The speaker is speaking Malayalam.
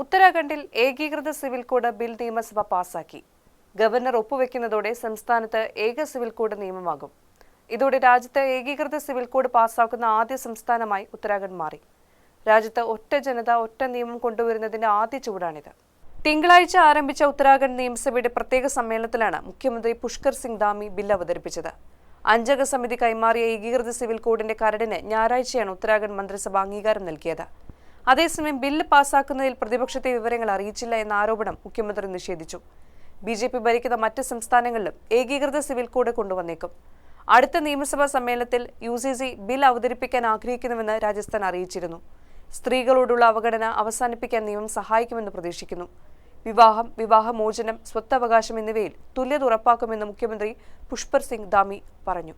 ഉത്തരാഖണ്ഡിൽ ഏകീകൃത സിവിൽ കോഡ് ബിൽ നിയമസഭ പാസാക്കി. ഗവർണർ ഒപ്പുവെക്കുന്നതോടെ സംസ്ഥാനത്ത് ഏക സിവിൽ കോഡ് നിയമമാകും. ഇതോടെ രാജ്യത്ത് ഏകീകൃത സിവിൽ കോഡ് പാസാക്കുന്ന ആദ്യ സംസ്ഥാനമായി ഉത്തരാഖണ്ഡ് മാറി. രാജ്യത്ത് ഒറ്റ ജനത ഒറ്റ നിയമം കൊണ്ടുവരുന്നതിന്റെ ആദ്യ ചൂടാണിത് തിങ്കളാഴ്ച ആരംഭിച്ച ഉത്തരാഖണ്ഡ് നിയമസഭയുടെ പ്രത്യേക സമ്മേളനത്തിലാണ് മുഖ്യമന്ത്രി പുഷ്കർ സിംഗ് ധാമി ബിൽ അവതരിപ്പിച്ചത്. അഞ്ചംഗ സമിതി കൈമാറിയ ഏകീകൃത സിവിൽ കോഡിന്റെ കരടിന് ഞായറാഴ്ചയാണ് ഉത്തരാഖണ്ഡ് മന്ത്രിസഭ അംഗീകാരം നൽകിയത്. അതേസമയം ബില്ല് പാസാക്കുന്നതിൽ പ്രതിപക്ഷത്തെ വിവരങ്ങൾ അറിയിച്ചില്ല എന്ന ആരോപണം മുഖ്യമന്ത്രി നിഷേധിച്ചു. ബി ജെ പി ഭരിക്കുന്ന മറ്റ് സംസ്ഥാനങ്ങളിലും ഏകീകൃത സിവിൽ കോഡ് കൊണ്ടുവന്നേക്കും. അടുത്ത നിയമസഭാ സമ്മേളനത്തിൽ യു സി സി ബിൽ അവതരിപ്പിക്കാൻ ആഗ്രഹിക്കുന്നുവെന്ന് രാജസ്ഥാൻ അറിയിച്ചിരുന്നു. സ്ത്രീകളോടുള്ള അവഗണന അവസാനിപ്പിക്കാൻ നിയമം സഹായിക്കുമെന്ന് പ്രതീക്ഷിക്കുന്നു. വിവാഹം വിവാഹമോചനം സ്വത്തവകാശം എന്നിവയിൽ തുല്യത ഉറപ്പാക്കുമെന്ന് മുഖ്യമന്ത്രി പുഷ്പർ സിംഗ് ധാമി പറഞ്ഞു.